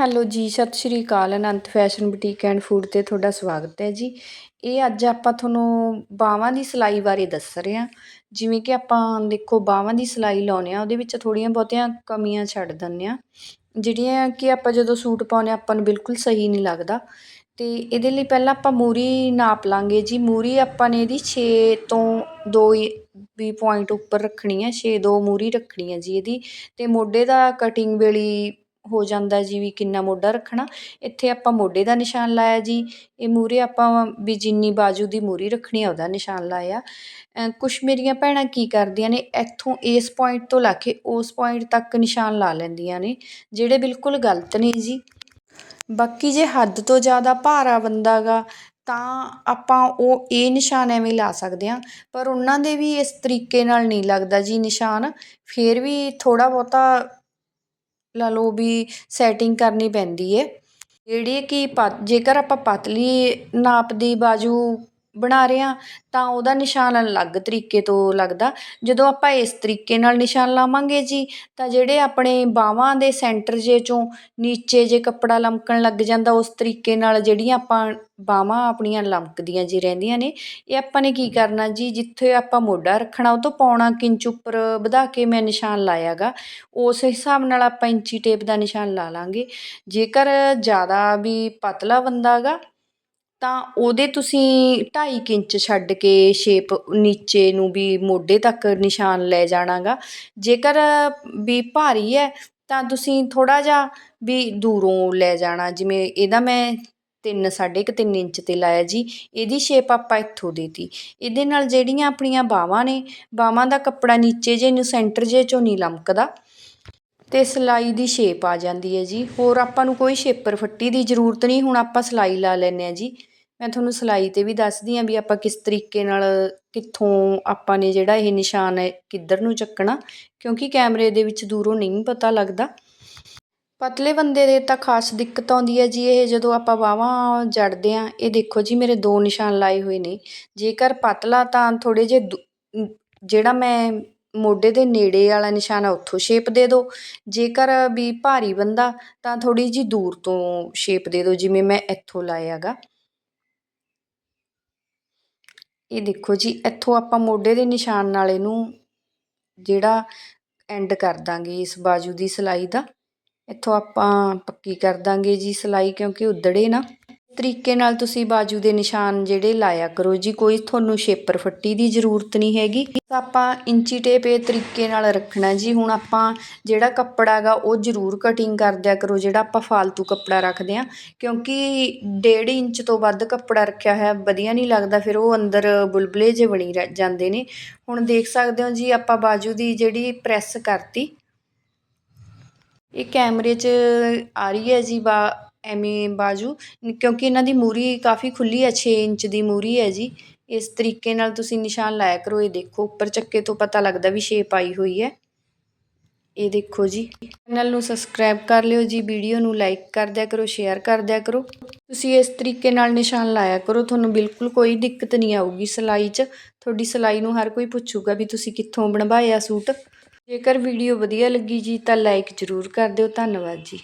Hello ji, ਸਤਿ ਸ਼੍ਰੀ ਅਕਾਲ, Anant fashion boutique and food ਤੇ ਤੁਹਾਡਾ ਸਵਾਗਤ ਹੈ ਜੀ। ਇਹ ਅੱਜ ਆਪਾਂ ਤੁਹਾਨੂੰ ਬਾਹਾਂ ਦੀ ਸਿਲਾਈ ਬਾਰੇ ਦੱਸ ਰਹੇ ਹਾਂ। ਜਿਵੇਂ ਕਿ ਆਪਾਂ ਦੇਖੋ ਬਾਹਾਂ ਦੀ ਸਿਲਾਈ ਲਾਉਨੇ ਆ ਉਹਦੇ ਵਿੱਚ ਥੋੜੀਆਂ ਬਹੁਤੀਆਂ ਕਮੀਆਂ ਛੱਡ ਦਿੰਨੇ ਆ ਜਿਹੜੀਆਂ ਕਿ ਆਪਾਂ ਜਦੋਂ ਸੂਟ ਪਾਉਨੇ ਆਪਾਂ ਨੂੰ ਬਿਲਕੁਲ ਸਹੀ ਨਹੀਂ ਲੱਗਦਾ। ਤੇ ਇਹਦੇ ਲਈ ਪਹਿਲਾਂ ਆਪਾਂ ਮੂਰੀ ਨਾਪ ਲਾਂਗੇ ਜੀ। ਮੂਰੀ ਆਪਾਂ ਨੇ ਇਹਦੀ 6 ਤੋਂ 2 ਵੀ ਪੁਆਇੰਟ ਉੱਪਰ ਰੱਖਣੀ ਹੈ। 6 2 ਮੂਰੀ ਰੱਖਣੀ ਹੈ ਜੀ ਇਹਦੀ। ਤੇ ਮੋਢੇ ਦਾ ਕਟਿੰਗ ਵੇਲੀ ਹੋ ਜਾਂਦਾ ਜੀ ਵੀ ਕਿੰਨਾ ਮੋਢਾ ਰੱਖਣਾ। ਇੱਥੇ ਆਪਾਂ ਮੋਢੇ ਦਾ ਨਿਸ਼ਾਨ ਲਾਇਆ ਜੀ। ਇਹ ਮੂਹਰੇ ਆਪਾਂ ਵੀ ਜਿੰਨੀ ਬਾਜੂ ਦੀ ਮੂਹਰੀ ਰੱਖਣੀ ਆ, ਉਹਦਾ ਨਿਸ਼ਾਨ ਲਾਇਆ। ਕੁਛ ਮੇਰੀਆਂ ਭੈਣਾਂ ਕੀ ਕਰਦੀਆਂ ਨੇ, ਇੱਥੋਂ ਇਸ ਪੁਆਇੰਟ ਤੋਂ ਲਾ ਕੇ ਉਸ ਪੁਆਇੰਟ ਤੱਕ ਨਿਸ਼ਾਨ ਲਾ ਲੈਂਦੀਆਂ ਨੇ, ਜਿਹੜੇ ਬਿਲਕੁਲ ਗਲਤ ਨੇ ਜੀ। ਬਾਕੀ ਜੇ ਹੱਦ ਤੋਂ ਜ਼ਿਆਦਾ ਭਾਰਾ ਬੰਦਾ ਗਾ, ਤਾਂ ਆਪਾਂ ਉਹ, ਇਹ ਨਿਸ਼ਾਨ ਐਵੇਂ ਲਾ ਸਕਦੇ ਹਾਂ। ਪਰ ਉਹਨਾਂ ਦੇ ਵੀ ਇਸ ਤਰੀਕੇ ਨਾਲ ਨਹੀਂ ਲੱਗਦਾ ਜੀ ਨਿਸ਼ਾਨ। ਫਿਰ ਵੀ ਥੋੜ੍ਹਾ ਬਹੁਤਾ ਲਾ ਲਓ ਵੀ ਸੈਟਿੰਗ ਕਰਨੀ ਪੈਂਦੀ ਹੈ ਜਿਹੜੀ ਕਿ ਪ ਜੇਕਰ ਆਪਾਂ ਪਤਲੀ ਨਾਪ ਦੀ ਬਾਜੂ ਬਣਾ ਰਹੇ ਹਾਂ, ਤਾਂ ਉਹਦਾ ਨਿਸ਼ਾਨ ਅਲੱਗ ਤਰੀਕੇ ਤੋਂ ਲੱਗਦਾ। ਜਦੋਂ ਆਪਾਂ ਇਸ ਤਰੀਕੇ ਨਾਲ ਨਿਸ਼ਾਨ ਲਾਵਾਂਗੇ ਜੀ, ਤਾਂ ਜਿਹੜੇ ਆਪਣੇ ਬਾਹਵਾਂ ਦੇ ਸੈਂਟਰ ਜੇ ਚੋਂ ਨੀਚੇ ਜੇ ਕੱਪੜਾ ਲਮਕਣ ਲੱਗ ਜਾਂਦਾ, ਉਸ ਤਰੀਕੇ ਨਾਲ ਜਿਹੜੀਆਂ ਆਪਾਂ ਬਾਹਵਾਂ ਆਪਣੀਆਂ ਲਮਕਦੀਆਂ ਜੀ ਰਹਿੰਦੀਆਂ ਨੇ, ਇਹ ਆਪਾਂ ਨੇ ਕੀ ਕਰਨਾ ਜੀ, ਜਿੱਥੇ ਆਪਾਂ ਮੋਢਾ ਰੱਖਣਾ, ਉਹ ਤੋਂ ਪੌਣਾ ਇੰਚ ਉੱਪਰ ਵਧਾ ਕੇ ਮੈਂ ਨਿਸ਼ਾਨ ਲਾਇਆ ਗਾ ਉਸ ਹਿਸਾਬ ਨਾਲ ਆਪਾਂ ਇੰਚੀ ਟੇਪ ਦਾ ਨਿਸ਼ਾਨ ਲਾ ਲਾਂਗੇ। ਜੇਕਰ ਜ਼ਿਆਦਾ ਵੀ ਪਤਲਾ ਬੰਦਾ ਗਾ ਤਾਂ ਉਹਦੇ ਤੁਸੀਂ 2.5 ਇੰਚ ਛੱਡ ਕੇ ਸ਼ੇਪ ਨੀਚੇ ਨੂੰ ਵੀ ਮੋਢੇ ਤੱਕ ਨਿਸ਼ਾਨ ਲੈ ਜਾਣਾ ਗਾ ਜੇਕਰ ਵੀ ਭਾਰੀ ਹੈ, ਤਾਂ ਤੁਸੀਂ ਥੋੜ੍ਹਾ ਜਿਹਾ ਵੀ ਦੂਰੋਂ ਲੈ ਜਾਣਾ। ਜਿਵੇਂ ਇਹਦਾ ਮੈਂ ਤਿੰਨ, ਸਾਢੇ ਕੁ ਤਿੰਨ ਇੰਚ 'ਤੇ ਲਾਇਆ ਜੀ, ਇਹਦੀ ਸ਼ੇਪ ਆਪਾਂ ਇੱਥੋਂ ਦੇਤੀ ਇਹਦੇ ਨਾਲ ਜਿਹੜੀਆਂ ਆਪਣੀਆਂ ਬਾਹਾਂ ਨੇ ਬਾਹਾਂ ਦਾ ਕੱਪੜਾ ਨੀਚੇ ਜੇ ਨੂੰ ਸੈਂਟਰ ਜੇ ਚੋਂ ਨਹੀਂ ਲਮਕਦਾ, ਤੇ ਸਿਲਾਈ ਦੀ ਸ਼ੇਪ ਆ ਜਾਂਦੀ ਹੈ ਜੀ। ਹੋਰ ਆਪਾਂ ਨੂੰ ਕੋਈ ਸ਼ੇਪਰ ਫੱਟੀ ਦੀ ਜ਼ਰੂਰਤ ਨਹੀਂ, ਹੁਣ ਆਪਾਂ ਸਿਲਾਈ ਲਾ ਲੈਂਦੇ ਆ ਜੀ। ਮੈਂ ਤੁਹਾਨੂੰ ਸਿਲਾਈ 'ਤੇ ਵੀ ਦੱਸਦੀ ਹਾਂ ਵੀ ਆਪਾਂ ਕਿਸ ਤਰੀਕੇ ਨਾਲ ਕਿੱਥੋਂ ਆਪਾਂ ਨੇ ਜਿਹੜਾ ਇਹ ਨਿਸ਼ਾਨ ਹੈ ਕਿੱਧਰ ਨੂੰ ਚੱਕਣਾ, ਕਿਉਂਕਿ ਕੈਮਰੇ ਦੇ ਵਿੱਚ ਦੂਰੋਂ ਨਹੀਂ ਪਤਾ ਲੱਗਦਾ। ਪਤਲੇ ਬੰਦੇ ਦੇ ਤਾਂ ਖਾਸ ਦਿੱਕਤ ਆਉਂਦੀ ਹੈ ਜੀ, ਇਹ ਜਦੋਂ ਆਪਾਂ ਬਾਹਾਂ ਜੜਦੇ ਆ, ਇਹ ਦੇਖੋ ਜੀ ਮੇਰੇ ਦੋ ਨਿਸ਼ਾਨ ਲਾਏ ਹੋਏ ਨੇ। ਜੇਕਰ ਪਤਲਾ ਤਾਂ ਥੋੜੇ ਜੇ ਜਿਹੜਾ ਮੈਂ ਮੋਢੇ ਦੇ ਨੇੜੇ ਵਾਲਾ ਨਿਸ਼ਾਨ ਆ, ਉੱਥੋਂ ਸ਼ੇਪ ਦੇ ਦਿਓ। ਜੇਕਰ ਵੀ ਭਾਰੀ ਬੰਦਾ ਤਾਂ ਥੋੜੀ ਜੀ ਦੂਰ ਤੋਂ ਸ਼ੇਪ ਦੇ ਦਿਓ, ਜਿਵੇਂ ਮੈਂ ਇੱਥੋਂ ਲਾਇਆਗਾ ਇਹ ਦੇਖੋ ਜੀ, ਇੱਥੋਂ ਆਪਾਂ ਮੋਢੇ ਦੇ ਨਿਸ਼ਾਨ ਨਾਲ ਇਹਨੂੰ ਜਿਹੜਾ ਐਂਡ ਕਰ ਦਾਂਗੇ ਇਸ ਬਾਜੂ ਦੀ ਸਿਲਾਈ ਦਾ। ਇੱਥੋਂ ਆਪਾਂ ਪੱਕੀ ਕਰ ਦਾਂਗੇ ਜੀ ਸਿਲਾਈ ਕਿਉਂਕਿ ਉਧੜੇ ਨਾ। ਤਰੀਕੇ ਨਾਲ ਤੁਸੀਂ ਬਾਜੂ ਦੇ ਨਿਸ਼ਾਨ ਜਿਹੜੇ ਲਾਇਆ ਕਰੋ ਜੀ, ਕੋਈ ਤੁਹਾਨੂੰ ਸ਼ੇਪਰ ਫੱਟੀ ਦੀ ਜ਼ਰੂਰਤ ਨਹੀਂ ਹੈਗੀ। ਆਪਾਂ ਇੰਚੀ ਟੇਪ ਇਹ ਤਰੀਕੇ ਨਾਲ ਰੱਖਣਾ ਜੀ। ਹੁਣ ਆਪਾਂ ਜਿਹੜਾ ਕੱਪੜਾ ਹੈਗਾ, ਉਹ ਜ਼ਰੂਰ ਕਟਿੰਗ ਕਰ ਦਿਆ ਕਰੋ, ਜਿਹੜਾ ਆਪਾਂ ਫालतू ਕੱਪੜਾ ਰੱਖਦੇ ਆ ਕਿਉਂਕਿ 1.5 ਇੰਚ ਤੋਂ ਵੱਧ ਕੱਪੜਾ ਰੱਖਿਆ ਹੋਇਆ, ਵਧੀਆ ਨਹੀਂ ਲੱਗਦਾ, ਫਿਰ ਉਹ ਅੰਦਰ ਬੁਲਬੁਲੇ ਜੇ ਬਣੀ ਜਾਂਦੇ ਨੇ। ਹੁਣ ਦੇਖ ਸਕਦੇ ਹੋ ਜੀ, ਆਪਾਂ ਬਾਜੂ ਦੀ ਜਿਹੜੀ ਪ੍ਰੈਸ ਕਰਤੀ, ਇਹ ਕੈਮਰੇ 'ਚ ਆ ਰਹੀ ਹੈ ਜੀ, ਬਾ ਐਵੇਂ ਬਾਜੂ ਕਿਉਂਕਿ ਇਹਨਾਂ ਦੀ ਮੂਰੀ ਕਾਫੀ ਖੁੱਲ੍ਹੀ ਹੈ, ਛੇ ਇੰਚ ਦੀ ਮੂਰੀ ਹੈ ਜੀ। ਇਸ ਤਰੀਕੇ ਨਾਲ ਤੁਸੀਂ ਨਿਸ਼ਾਨ ਲਾਇਆ ਕਰੋ, ਇਹ ਦੇਖੋ। ਉੱਪਰ ਚੱਕੇ ਤੋਂ ਪਤਾ ਲੱਗਦਾ ਵੀ ਸ਼ੇਪ ਆਈ ਹੋਈ ਹੈ। ਇਹ ਦੇਖੋ ਜੀ। ਚੈਨਲ ਨੂੰ ਸਬਸਕ੍ਰਾਈਬ ਕਰ ਲਿਓ ਜੀ ਵੀਡੀਓ ਨੂੰ ਲਾਈਕ ਕਰ ਦਿਆ ਕਰੋ ਸ਼ੇਅਰ ਕਰ ਦਿਆ ਕਰੋ। ਤੁਸੀਂ ਇਸ ਤਰੀਕੇ ਨਾਲ ਨਿਸ਼ਾਨ ਲਾਇਆ ਕਰੋ, ਤੁਹਾਨੂੰ ਬਿਲਕੁਲ ਕੋਈ ਦਿੱਕਤ ਨਹੀਂ ਆਊਗੀ ਸਿਲਾਈ 'ਚ। ਤੁਹਾਡੀ ਸਿਲਾਈ ਨੂੰ ਹਰ ਕੋਈ ਪੁੱਛੂਗਾ ਵੀ ਤੁਸੀਂ ਕਿੱਥੋਂ ਬਣਵਾਇਆ ਸੂਟ। ਜੇਕਰ ਵੀਡੀਓ ਵਧੀਆ ਲੱਗੀ ਜੀ, ਤਾਂ ਲਾਈਕ ਜ਼ਰੂਰ ਕਰ ਦਿਓ। ਧੰਨਵਾਦ ਜੀ।